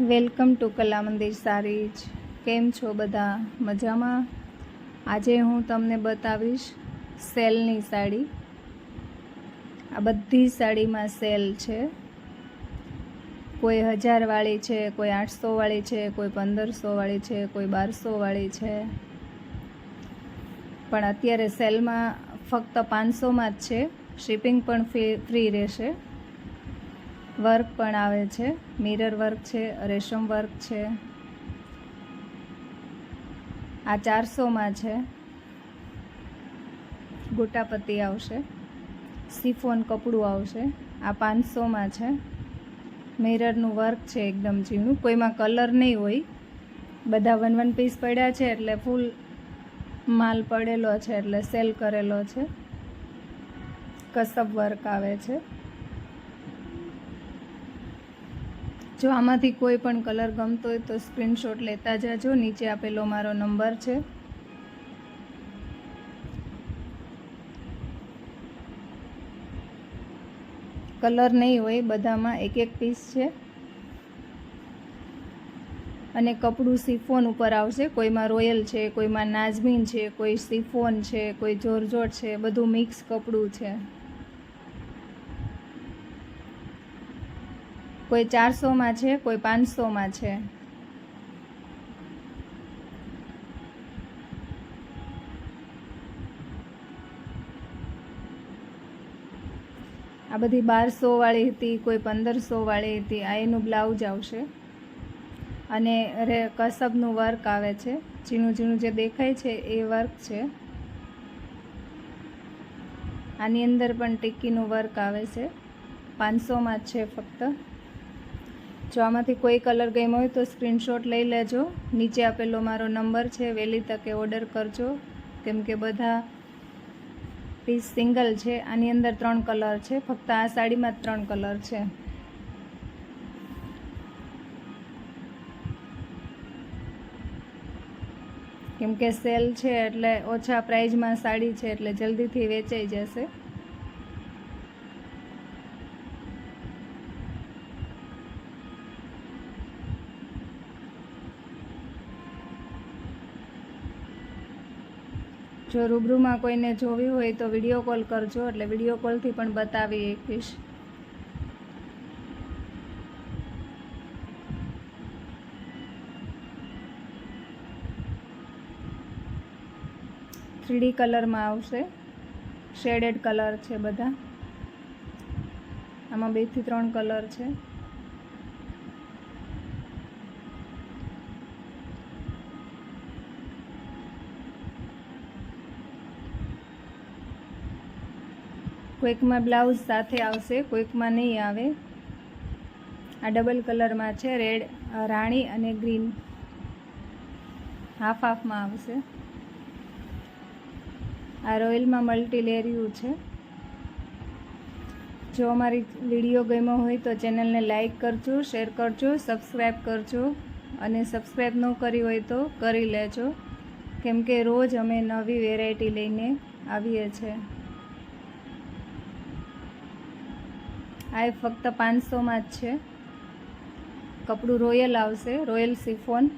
Welcome to કલા મંદિર સારીજ કેમ છો બધા? મજામાં? આજે હું તમને બતાવીશ સેલની સાડી. આ બધી સાડીમાં સેલ છે. કોઈ હજારવાળી છે, કોઈ આઠસોવાળી છે, કોઈ પંદરસોવાળી છે, કોઈ બારસોવાળી છે. પણ અત્યારે સેલમાં ફક્ત પાંચસોમાં જ છે. શિપિંગ પણ ફ્રી ફ્રી રહેશે. વર્ક પણ આવે છે. મિરર વર્ક છે, રેશમ વર્ક છે. આ ચારસોમાં છે. ગોટાપત્તી આવશે. સિફોન કપડું આવશે. આ પાંચસોમાં છે. મિરરનું વર્ક છે એકદમ ઝીણું. કોઈમાં કલર નહીં હોય. બધા વન વન પીસ પડ્યા છે એટલે ફૂલ માલ પડેલો છે એટલે સેલ કરેલો છે. કસબ વર્ક આવે છે. જો આમાંથી કોઈ પણ કલર ગમતો હોય તો સ્ક્રીનશોટ લેતા જાજો. નીચે આપેલો મારો નંબર છે. કલર નહીં હોય, બધામાં એક એક પીસ છે. અને કપડું સિફોન ઉપર આવશે. કોઈમાં રોયલ છે, કોઈમાં નાઝમીન છે, કોઈ સિફોન છે, કોઈ જોરજોટ છે, બધું મિક્સ કપડું છે. કોઈ ચારસોમાં છે, કોઈ પાંચસોમાં છે. આ બધી બારસો વાળી હતી, કોઈ પંદરસો વાળી હતી, આ એનું બ્લાઉઝ આવશે. અને રે કસબનું વર્ક આવે છે. ઝીણું ઝીણું જે દેખાય છે એ વર્ક છે. આની અંદર પણ ટિક્કીનું વર્ક આવે છે. પાંચસોમાં જ છે ફક્ત. જો આમાંથી કોઈ કલર ગમ્યો હોય તો સ્ક્રીનશોટ લઈ લેજો. નીચે આપેલો મારો નંબર છે, વહેલી તકે ઓર્ડર કરજો. કેમ કે બધા પીસ સિંગલ છે, આની અંદર ત્રણ કલર છે, ફક્ત આ સાડીમાં જ ત્રણ કલર છે. કેમ કે સેલ છે એટલે ઓછા પ્રાઇઝમાં સાડી છે એટલે જલ્દીથી વેચાઈ જશે. જો રૂબરૂમાં કોઈને જોવી હોય તો વીડિયો કોલ કરજો, એટલે વીડિયો કોલથી પણ બતાવી એકવીશ થ્રીડી કલરમાં આવશે. શેડેડ કલર છે બધા. આમાં બેથી ત્રણ કલર છે. કોઈકમાં બ્લાઉઝ સાથે આવશે, કોઈકમાં નહીં આવે. આ ડબલ કલરમાં છે, રેડ રાણી અને ગ્રીન. હાફ હાફમાં આવશે. આ રોયલમાં મલ્ટી લેરિયું છે. જો અમારી વીડિયો ગમ્યો હોય તો ચેનલને લાઈક કરજો, શેર કરજો, સબસ્ક્રાઈબ કરજો અને સબસ્ક્રાઈબ ન કરી હોય તો કરી લેજો. કેમ કે રોજ અમે નવી વેરાયટી લઈને આવીએ છીએ. આ ફક્ત પાંચસોમાં જ છે. કપડું રોયલ આવશે રોયલ સિફોન.